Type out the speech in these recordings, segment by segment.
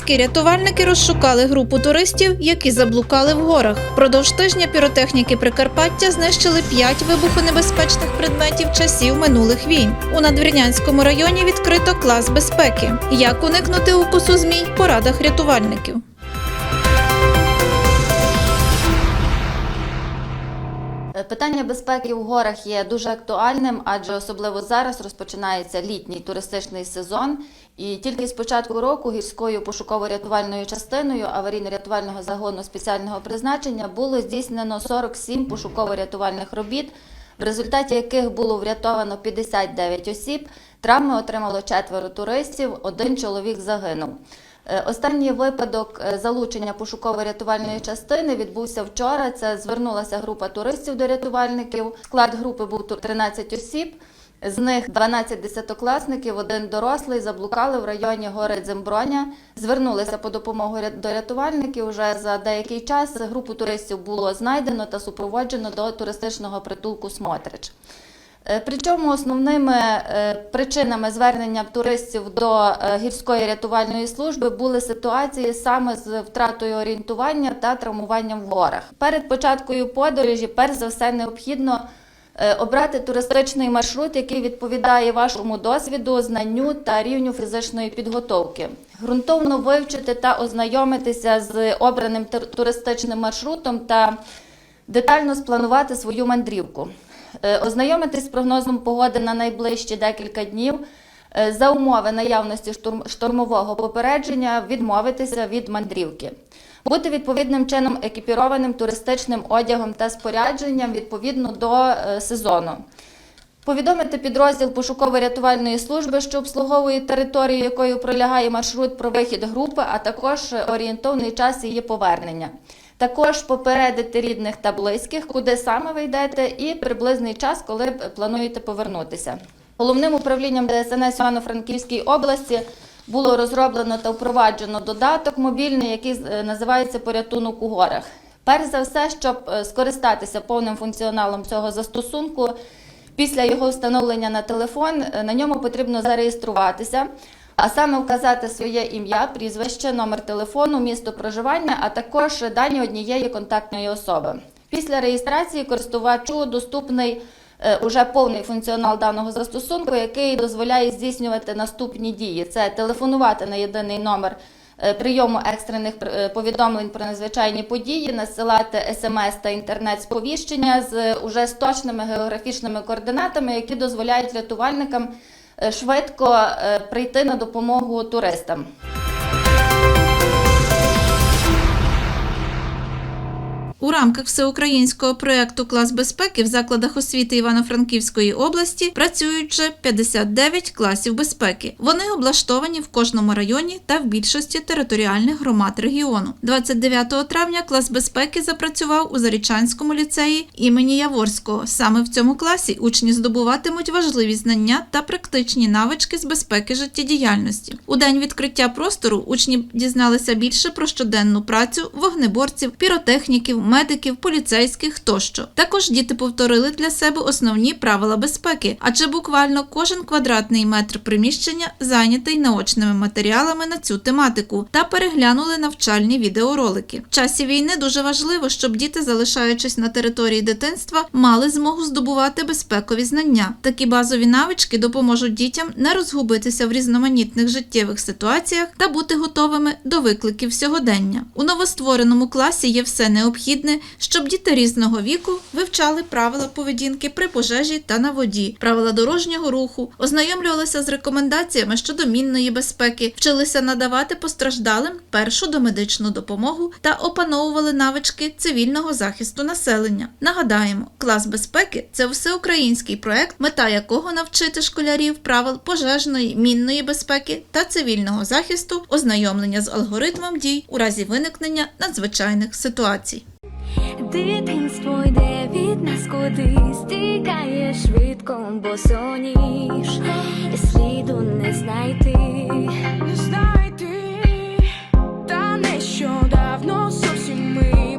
Гірські рятувальники розшукали групу туристів, які заблукали в горах. Продовж тижня піротехніки Прикарпаття знищили п'ять вибухонебезпечних предметів часів минулих війн. У надвірнянському районі відкрито клас безпеки. Як уникнути укусу змій в порадах рятувальників. Питання безпеки в горах є дуже актуальним, адже особливо зараз розпочинається літній туристичний сезон. І тільки з початку року гірською пошуково-рятувальною частиною аварійно-рятувального загону спеціального призначення було здійснено 47 пошуково-рятувальних робіт, в результаті яких було врятовано 59 осіб. Травми отримало четверо туристів, один чоловік загинув. Е, Останній випадок е, залучення пошуково-рятувальної частини відбувся вчора. Це звернулася група туристів до рятувальників. Склад групи був 13 осіб. З них 12 десятикласників, один дорослий, заблукали в районі гори Дземброня. Звернулися по допомогу до рятувальників. Уже за деякий час групу туристів було знайдено та супроводжено до туристичного притулку Смотрич. Е, Причому основними е, причинами звернення туристів до е, гірської рятувальної служби були ситуації саме з втратою орієнтування та травмуванням в горах. Перед початкою подорожі, перш за все, необхідно обрати туристичний маршрут, який відповідає вашому досвіду, знанню та рівню фізичної підготовки. Ґрунтовно вивчити та ознайомитися з обраним туристичним маршрутом та детально спланувати свою мандрівку. Е, Ознайомитись з прогнозом погоди на найближчі декілька днів. Е, За умови наявності штормового попередження відмовитися від мандрівки. Бути відповідним чином екіпірованим туристичним одягом та спорядженням відповідно до е, сезону. Повідомити підрозділ пошуково-рятувальної служби, що обслуговує територію, якою пролягає маршрут про вихід групи, а також орієнтовний час її повернення. Також попередити рідних та близьких, куди саме ви йдете, і приблизний час, коли плануєте повернутися. Головним управлінням ДСНС Івано-Франківській області було розроблено та впроваджено додаток мобільний, який е, називається Порятунок у горах. Перш за все, щоб е, скористатися повним функціоналом цього застосунку, Після його встановлення на телефон е, на ньому потрібно зареєструватися, а саме вказати своє ім'я, прізвище, номер телефону, місто проживання, а також дані однієї контактної особи. Після реєстрації користувачу доступний уже повний функціонал даного застосунку, який дозволяє здійснювати наступні дії: це телефонувати на єдиний номер е, прийому екстрених е, повідомлень про надзвичайні події, насилати смс та інтернет-сповіщення з е, уже з точними географічними координатами, які дозволяють рятувальникам е, швидко е, прийти на допомогу туристам. У рамках всеукраїнського проєкту Клас безпеки в закладах освіти Івано-Франківської області працюють вже 59 класів безпеки. Вони облаштовані в кожному районі та в більшості територіальних громад регіону. 29 травня клас безпеки запрацював у Зарічанському ліцеї імені Яворського. Саме в цьому класі учні здобуватимуть важливі знання та практичні навички з безпеки життєдіяльності. У день відкриття простору учні дізналися більше про щоденну працю вогнеборців, піротехніків, медиків, поліцейських тощо. Також діти повторили для себе основні правила безпеки, адже буквально кожен квадратний метр приміщення зайнятий наочними матеріалами на цю тематику та переглянули навчальні відеоролики. В часі війни дуже важливо, щоб діти, залишаючись на території дитинства, мали змогу здобувати безпекові знання. Такі базові навички допоможуть дітям не розгубитися в різноманітних життєвих ситуаціях та бути готовими до викликів сьогодення. У новоствореному класі є все необхідне, щоб діти різного віку вивчали правила поведінки при пожежі та на воді, правила дорожнього руху, ознайомлювалися з рекомендаціями щодо мінної безпеки, вчилися надавати постраждалим першу домедичну допомогу та опановували навички цивільного захисту населення. Нагадаємо, клас безпеки це всеукраїнський проект, мета якого навчити школярів правил пожежної, мінної безпеки та цивільного захисту, ознайомлення з алгоритмом дій у разі виникнення надзвичайних ситуацій. Дитинство йде від нас кудись, тікає швидко, бо соніш, сліду не знайти. не знайти, та нещодавно зовсім ми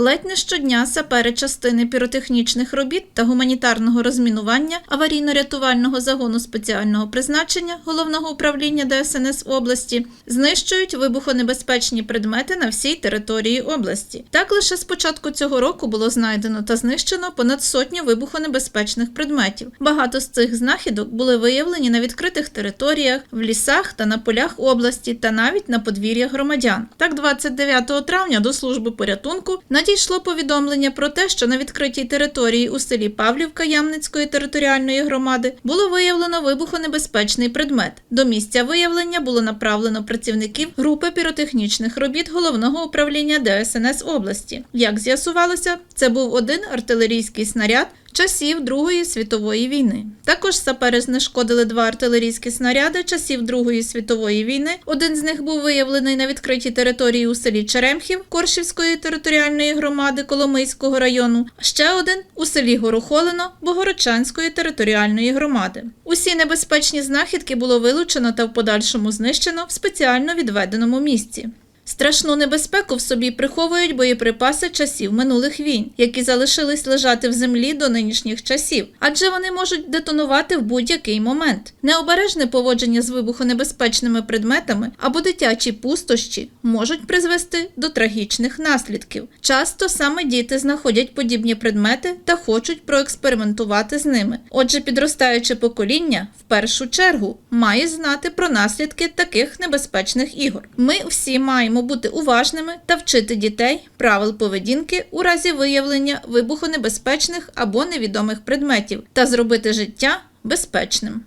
Ледь не щодня сапери частини піротехнічних робіт та гуманітарного розмінування аварійно-рятувального загону спеціального призначення головного управління ДСНС області знищують вибухонебезпечні предмети на всій території області. Так лише з початку цього року було знайдено та знищено понад сотню вибухонебезпечних предметів. Багато з цих знахідок були виявлені на відкритих територіях, в лісах та на полях області, та навіть на подвір'ях громадян. Так, 29 травня до служби порятунку надійшло повідомлення про те, що на відкритій території у селі Павлівка Ямницької територіальної громади було виявлено вибухонебезпечний предмет. До місця виявлення було направлено працівників групи піротехнічних робіт головного управління ДСНС області. Як з'ясувалося, це був один артилерійський снаряд. Часів Другої світової війни також сапери знешкодили два артилерійські снаряди часів Другої світової війни. Один з них був виявлений на відкритій території у селі Черемхів Коршівської територіальної громади Коломийського району. Ще один у селі Горохолино Богородчанської територіальної громади. Усі небезпечні знахідки було вилучено та в подальшому знищено в спеціально відведеному місці. Страшну небезпеку в собі приховують боєприпаси часів минулих війн, які залишились лежати в землі до нинішніх часів, адже вони можуть детонувати в будь-який момент. Необережне поводження з вибухонебезпечними предметами або дитячі пустощі можуть призвести до трагічних наслідків. Часто саме діти знаходять подібні предмети та хочуть проекспериментувати з ними. Отже, підростаюче покоління в першу чергу має знати про наслідки таких небезпечних ігор. Ми всі маємо бути уважними та вчити дітей правил поведінки у разі виявлення вибухонебезпечних або невідомих предметів та зробити життя безпечним.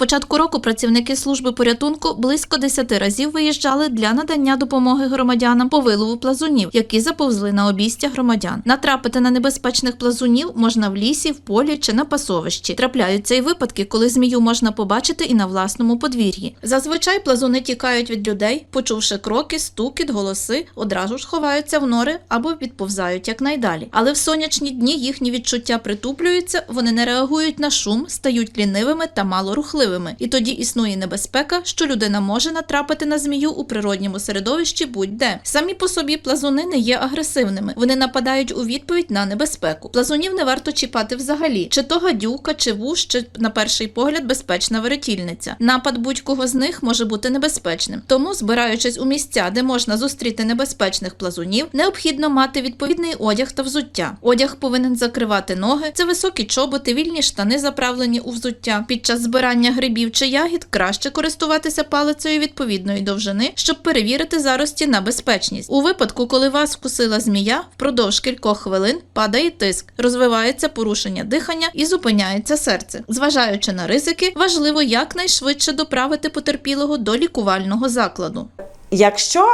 Початку року працівники служби порятунку близько 10 разів виїжджали для надання допомоги громадянам по вилову плазунів, які заповзли на обійстя громадян. Натрапити на небезпечних плазунів можна в лісі, в полі чи на пасовищі. Трапляються й випадки, коли змію можна побачити і на власному подвір'ї. Зазвичай плазуни тікають від людей, почувши кроки, стукіт, голоси, одразу ж ховаються в нори або відповзають якнайдалі. Але в сонячні дні їхні відчуття притуплюються, вони не реагують на шум, стають лінивими та малорухливими. І тоді існує небезпека, що людина може натрапити на змію у природньому середовищі будь-де. Самі по собі плазуни не є агресивними. Вони нападають у відповідь на небезпеку. Плазунів не варто чіпати взагалі. Чи то гадюка, чи вуш, чи на перший погляд безпечна веретільниця. Напад будь-кого з них може бути небезпечним. Тому, збираючись у місця, де можна зустріти небезпечних плазунів, необхідно мати відповідний одяг та взуття. Одяг повинен закривати ноги, це високі чоботи, вільні штани, заправлені у взуття. Під час збирання грибів чи ягід краще користуватися палицею відповідної довжини, щоб перевірити зарості на безпечність. У випадку, коли вас вкусила змія, впродовж кількох хвилин падає тиск, розвивається порушення дихання і зупиняється серце. Зважаючи на ризики, важливо якнайшвидше доправити потерпілого до лікувального закладу. Якщо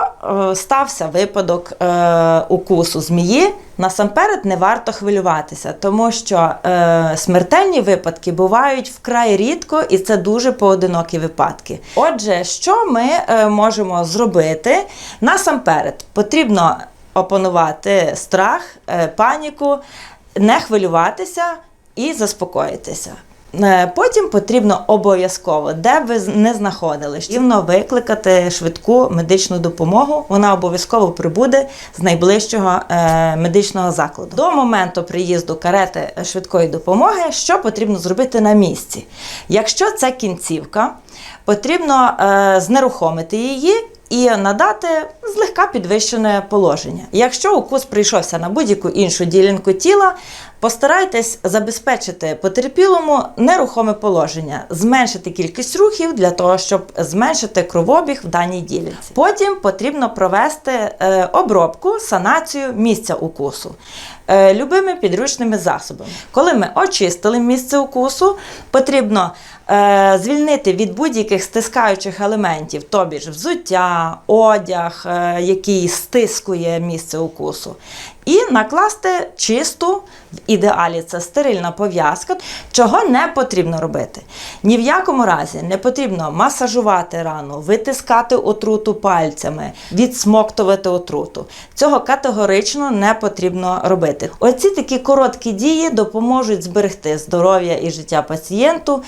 е, стався випадок е, укусу змії, насамперед не варто хвилюватися, тому що е, смертельні випадки бувають вкрай рідко, і це дуже поодинокі випадки. Отже, що ми е, можемо зробити? Насамперед потрібно опанувати страх, е, паніку, не хвилюватися і заспокоїтися. Е, Потім потрібно обов'язково, де ви не знаходились, рівно викликати швидку медичну допомогу. Вона обов'язково прибуде з найближчого е, медичного закладу. До моменту приїзду карети швидкої допомоги, що потрібно зробити на місці? Якщо це кінцівка, потрібно е, знерухомити її. І надати злегка підвищене положення. Якщо укус прийшовся на будь-яку іншу ділянку тіла, постарайтесь забезпечити потерпілому нерухоме положення, зменшити кількість рухів для того, щоб зменшити кровобіг в даній ділянці. Потім потрібно провести е, обробку, санацію місця укусу е, любими підручними засобами. Коли ми очистили місце укусу, потрібно звільнити від будь-яких стискаючих елементів, тобі ж взуття, одяг, е, який стискує місце укусу, і накласти чисту, в ідеалі це стерильна пов'язка, чого не потрібно робити. Ні в якому разі не потрібно масажувати рану, витискати отруту пальцями, відсмоктувати отруту. Цього категорично не потрібно робити. Оці такі короткі дії допоможуть зберегти здоров'я і життя пацієнту.